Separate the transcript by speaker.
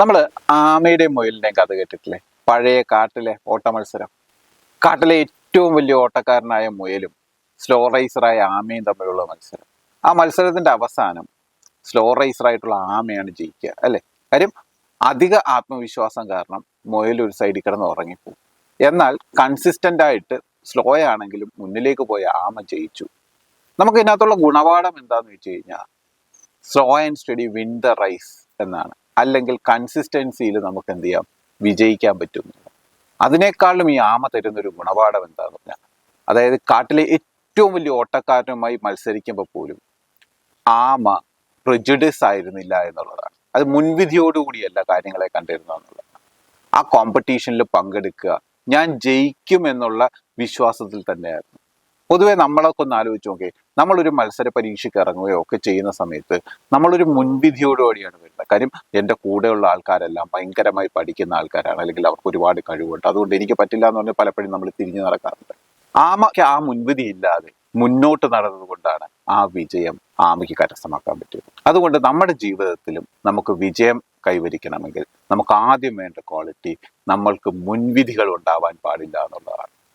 Speaker 1: നമ്മൾ ആമയുടെയും മുയലിന്റെയും കഥ കേട്ടിട്ടില്ലേ? പഴയ കാട്ടിലെ ഓട്ട മത്സരം കാട്ടിലെ ഏറ്റവും വലിയ ഓട്ടക്കാരനായ മുയലും സ്ലോ റൈസറായ ആമയും തമ്മിലുള്ള മത്സരം. ആ മത്സരത്തിന്റെ അവസാനം സ്ലോ റൈസറായിട്ടുള്ള ആമയാണ് ജയിക്കുക അല്ലേ? കാര്യം അധിക ആത്മവിശ്വാസം കാരണം മുയൽ ഒരു സൈഡിൽ കിടന്ന് ഉറങ്ങിപ്പോകും. എന്നാൽ കൺസിസ്റ്റന്റ് ആയിട്ട് സ്ലോ ആണെങ്കിലും മുന്നിലേക്ക് പോയ ആമ ജയിച്ചു. നമുക്ക് ഇതിനകത്തുള്ള ഗുണപാഠം എന്താന്ന് വെച്ച് കഴിഞ്ഞാൽ slow and steady win the rise എന്നാണ്. അല്ലെങ്കിൽ കൺസിസ്റ്റൻസിയിൽ നമുക്ക് എന്ത് ചെയ്യാം? വിജയിക്കാൻ പറ്റും. അതിനേക്കാളും ഈ ആമ തരുന്ന ഒരു ഗുണപാഠം എന്താണെന്ന് പറഞ്ഞാൽ അതായത് കാട്ടിലെ ഏറ്റവും വലിയ ഓട്ടക്കാരനുമായി മത്സരിക്കുമ്പോൾ പോലും ആമ പ്രിജുഡിസ് ആയിരുന്നില്ല എന്നുള്ളതാണ്. അത് മുൻവിധിയോടുകൂടിയല്ല കാര്യങ്ങളെ കണ്ടിരുന്നത് എന്നുള്ളതാണ് ആ കോമ്പറ്റീഷനിൽ പങ്കെടുക്കുക ഞാൻ ജയിക്കും എന്നുള്ള വിശ്വാസത്തിൽ തന്നെയായിരുന്നു. പൊതുവെ നമ്മളൊക്കെ ഒന്ന് ആലോചിച്ച് നോക്കി നമ്മളൊരു മത്സര പരീക്ഷയ്ക്ക് ഇറങ്ങുകയോ ഒക്കെ ചെയ്യുന്ന സമയത്ത് നമ്മളൊരു മുൻവിധിയോടുകൂടിയാണ് വരുന്നത്. കാര്യം എന്റെ കൂടെയുള്ള ആൾക്കാരെല്ലാം ഭയങ്കരമായി പഠിക്കുന്ന ആൾക്കാരാണ് അല്ലെങ്കിൽ അവർക്ക് ഒരുപാട് കഴിവുണ്ട്. അതുകൊണ്ട് എനിക്ക് പറ്റില്ല എന്ന് പറഞ്ഞാൽ പലപ്പോഴും നമ്മൾ തിരിഞ്ഞു നടക്കാറുണ്ട്. ആമയ്ക്ക് ആ മുൻവിധി ഇല്ലാതെ മുന്നോട്ട് നടന്നത് കൊണ്ടാണ് ആ വിജയം ആമയ്ക്ക് കരസ്ഥമാക്കാൻ പറ്റിയത്. അതുകൊണ്ട് നമ്മുടെ ജീവിതത്തിലും നമുക്ക് വിജയം കൈവരിക്കണമെങ്കിൽ നമുക്ക് ആദ്യം വേണ്ട ക്വാളിറ്റി നമ്മൾക്ക് മുൻവിധികൾ ഉണ്ടാവാൻ പാടില്ല എന്നുള്ളതാണ്.